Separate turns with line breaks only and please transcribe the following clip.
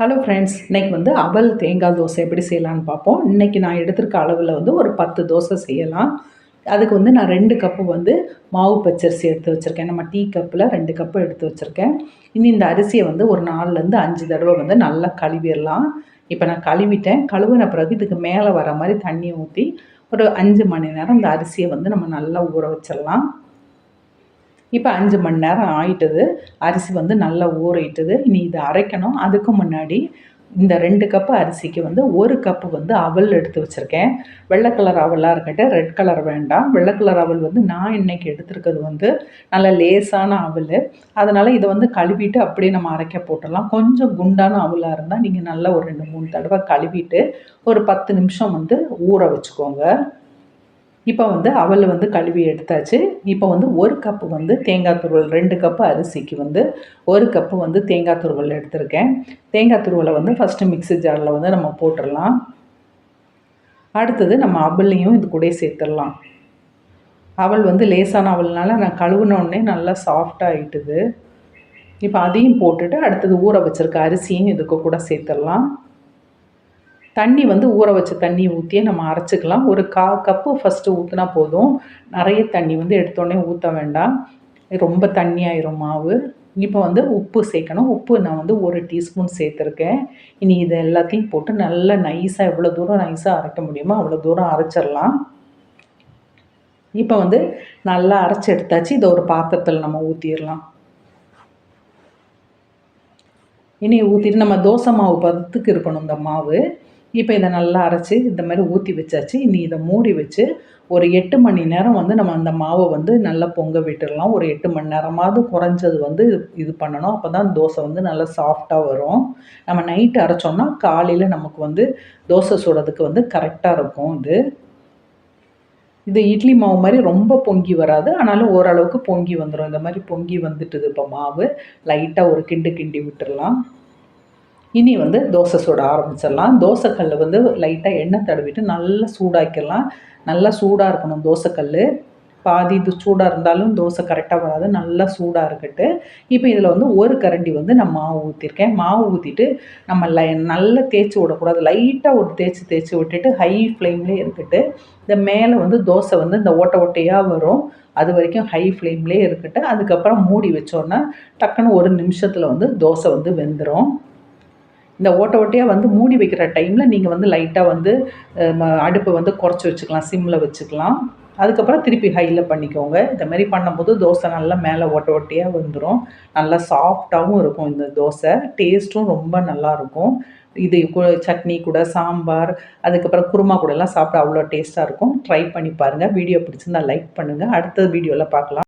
Hello friends இன்றைக்கி வந்து அவல் தேங்காய் தோசை எப்படி செய்யலான்னு பார்ப்போம். இன்றைக்கி நான் எடுத்திருக்க அளவில் வந்து ஒரு பத்து தோசை செய்யலாம். அதுக்கு வந்து நான் ரெண்டு கப்பு வந்து மாவு பச்சரிசி எடுத்து வச்சுருக்கேன். நம்ம டீ கப்பில் ரெண்டு கப்பு எடுத்து வச்சுருக்கேன். இனி இந்த அரிசியை வந்து ஒரு நாலுலேருந்து அஞ்சு தடவை வந்து நல்லா கழுவிடலாம். இப்போ நான் கழுவிட்டேன். கழுவின பிறகு இதுக்கு மேலே வர மாதிரி தண்ணி ஊற்றி ஒரு அஞ்சு மணி நேரம் இந்த அரிசியை வந்து நம்ம நல்லா ஊற வச்சிடலாம். இப்போ அஞ்சு மணி நேரம் ஆயிட்டது. அரிசி வந்து நல்லா ஊறிட்டுது. இனி இதை அரைக்கணும். அதுக்கு முன்னாடி இந்த ரெண்டு கப்பு அரிசிக்கு வந்து ஒரு கப்பு வந்து அவல் எடுத்து வச்சுருக்கேன். வெள்ளை கலர் அவலாக இருக்கட்டும் ரெட் கலர் வேண்டாம். வெள்ளை கலர் அவல் வந்து நான் இன்றைக்கி எடுத்துருக்கிறது வந்து நல்ல லேசான அவல். அதனால் இதை வந்து கழுவிட்டு அப்படியே நம்ம அரைக்க போட்டுடலாம். கொஞ்சம் குண்டான அவலாக இருந்தால் நீங்கள் நல்லா ஒரு ரெண்டு மூணு தடவை கழுவிட்டு ஒரு பத்து நிமிஷம் வந்து ஊற வச்சுக்கோங்க. இப்போ வந்து அவல் வந்து கழுவி எடுத்தாச்சு. இப்போ வந்து ஒரு கப்பு வந்து தேங்காய் துருவல் ரெண்டு கப்பு அரிசிக்கு வந்து ஒரு கப்பு வந்து தேங்காய் துருவல் எடுத்திருக்கேன். தேங்காய் துருவலை வந்து ஃபஸ்ட்டு மிக்ஸி ஜாரில் வந்து நம்ம போட்டுடலாம். அடுத்தது நம்ம அவல்லையும் இது கூட சேர்த்துடலாம். அவல் வந்து லேசான அவல்னால நான் கழுவுனோடனே நல்லா சாஃப்டாக ஆகிட்டுது இப்போ அதையும் போட்டுட்டு அடுத்தது ஊற வச்சுருக்க அரிசியும் இதுக்கு கூட சேர்த்துடலாம். தண்ணி வந்து ஊற வச்ச தண்ணி ஊற்றியே நம்ம அரைச்சிக்கலாம். ஒரு கா கப்பு ஃபஸ்ட்டு ஊற்றினா போதும். நிறைய தண்ணி வந்து எடுத்தோடனே ஊற்ற வேண்டாம். ரொம்ப தண்ணி ஆயிரும் மாவு. இப்போ வந்து உப்பு சேர்க்கணும். உப்பு நான் வந்து ஒரு டீஸ்பூன் சேர்த்துருக்கேன். இனி இதை எல்லாத்தையும் போட்டு நல்லா நைஸாக எவ்வளோ தூரம் நைஸாக அரைக்க முடியுமோ அவ்வளோ தூரம் அரைச்சிடலாம். இப்போ வந்து நல்லா அரைச்சி எடுத்தாச்சு. இதை ஒரு பாத்திரத்தில் நம்ம ஊற்றிடலாம் இனி ஊற்றிட்டு நம்ம தோசை மாவு பதத்துக்கு இருக்கணும் இந்த மாவு. இப்போ இதை நல்லா அரைச்சி இந்த மாதிரி ஊற்றி வச்சாச்சு. இனி இதை மூடி வச்சு ஒரு எட்டு மணி நேரம் வந்து நம்ம அந்த மாவை வந்து நல்லா பொங்க விட்டுடலாம் ஒரு எட்டு மணி நேரமாவது குறைஞ்சது வந்து இது பண்ணணும். அப்போ தான் தோசை வந்து நல்லா சாஃப்டாக வரும். நம்ம நைட்டு அரைச்சோம்னா காலையில் நமக்கு வந்து தோசை சுடுறதுக்கு வந்து கரெக்டாக இருக்கும் இது. இது இட்லி மாவு மாதிரி ரொம்ப பொங்கி வராது. ஆனாலும் ஓரளவுக்கு பொங்கி வந்துடும் இந்த மாதிரி பொங்கி வந்துட்டுது இப்போ மாவு. லைட்டாக ஒரு கிண்டு கிண்டி விட்டுடலாம் இனி வந்து தோசை சுட ஆரம்பிச்சிடலாம். தோசைக்கல் வந்து லைட்டாக எண்ணெய் தடவிட்டு நல்லா சூடாக்கிடலாம். நல்லா சூடாக இருக்கணும் தோசைக்கல் பாதி இது சூடாக இருந்தாலும் தோசை கரெக்டாக வராது. நல்லா சூடாக இருக்கட்டு. இப்போ இதில் வந்து ஒரு கரண்டி வந்து நான் மாவு ஊற்றிருக்கேன் மாவு ஊற்றிட்டு நம்ம லை நல்லா தேய்ச்சி விடக்கூடாது. லைட்டாக ஒரு தேய்ச்சி தேய்ச்சி விட்டுட்டு ஹை ஃப்ளேம்லேயே இருக்கட்டு. இந்த மேலே வந்து தோசை வந்து இந்த ஓட்டை ஓட்டையாக வரும். அது வரைக்கும் ஹை ஃப்ளேம்லேயே இருக்கட்டு. அதுக்கப்புறம் மூடி வச்சோன்னா டக்குன்னு ஒரு நிமிஷத்தில் வந்து தோசை வந்து வெந்துடும் இந்த ஓட்ட ஓட்டையாக வந்து மூடி வைக்கிற டைமில் நீங்கள் வந்து லைட்டாக வந்து அடுப்பை வந்து குறைச்சி வச்சுக்கலாம் சிம்மில் வச்சுக்கலாம். அதுக்கப்புறம் திருப்பி ஹையில் பண்ணிக்கோங்க. இந்த மாதிரி பண்ணும்போது தோசை நல்லா மேலே ஓட்ட ஓட்டையாக வந்துடும் நல்லா சாஃப்டாகவும் இருக்கும் இந்த தோசை. டேஸ்ட்டும் ரொம்ப நல்லாயிருக்கும் இது சட்னி கூட சாம்பார் அதுக்கப்புறம் குருமா கூடலாம் சாப்பிட அவ்வளோ டேஸ்ட்டாக இருக்கும். ட்ரை பண்ணி பாருங்கள் வீடியோ பிடிச்சிருந்தா லைக் பண்ணுங்கள் அடுத்த வீடியோவில் பார்க்கலாம்